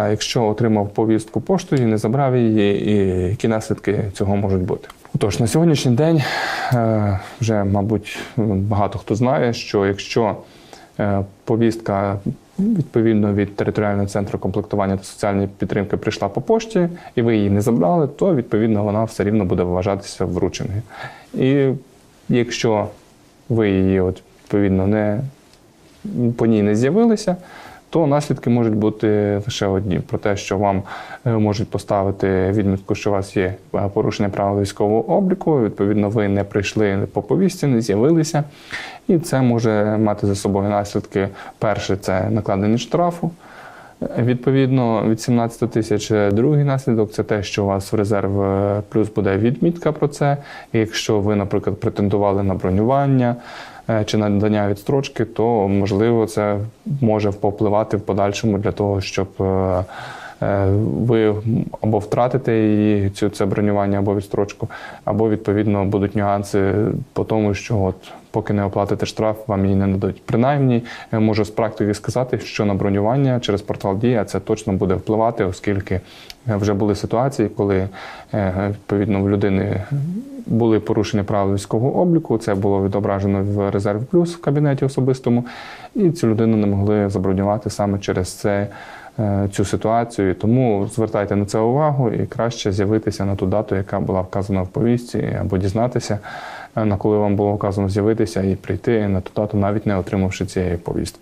А якщо отримав повістку поштою, не забрав її, і які наслідки цього можуть бути? Тож на сьогоднішній день е, вже, мабуть, багато хто знає, що якщо е, повістка відповідно від територіального центру комплектування та соціальної підтримки прийшла по пошті, і ви її не забрали, то відповідно вона все рівно буде вважатися врученою. І якщо ви її от, відповідно не по ній не з'явилися, то наслідки можуть бути лише одні: про те, що вам е, можуть поставити відмітку, що у вас є е, порушення правил військового обліку. Відповідно, ви не прийшли по повістці, не з'явилися, і це може мати за собою наслідки. Перше це накладення штрафу. Е, Відповідно, від 17 тисяч другий наслідок це те, що у вас в резерв плюс буде відмітка про це. Якщо ви, наприклад, претендували на бронювання чи надання відстрочки, то можливо це може повпливати в подальшому для того, щоб е, е, ви або втратите її цю це бронювання або відстрочку, або відповідно будуть нюанси по тому, що от поки не оплатите штраф, вам її не дадуть. Принаймні, можу з практики сказати, що на бронювання через портал Дія це точно буде впливати, оскільки е, вже були ситуації, коли е, відповідно в людини були порушення правил військового обліку. Це було відображено в резерв плюс в кабінеті особистому, і цю людину не могли забронювати саме через це. Е, Цю ситуацію, тому звертайте на це увагу і краще з'явитися на ту дату, яка була вказана в повістці, або дізнатися, е, на коли вам було вказано з'явитися і прийти на ту дату, навіть не отримавши цієї повістки.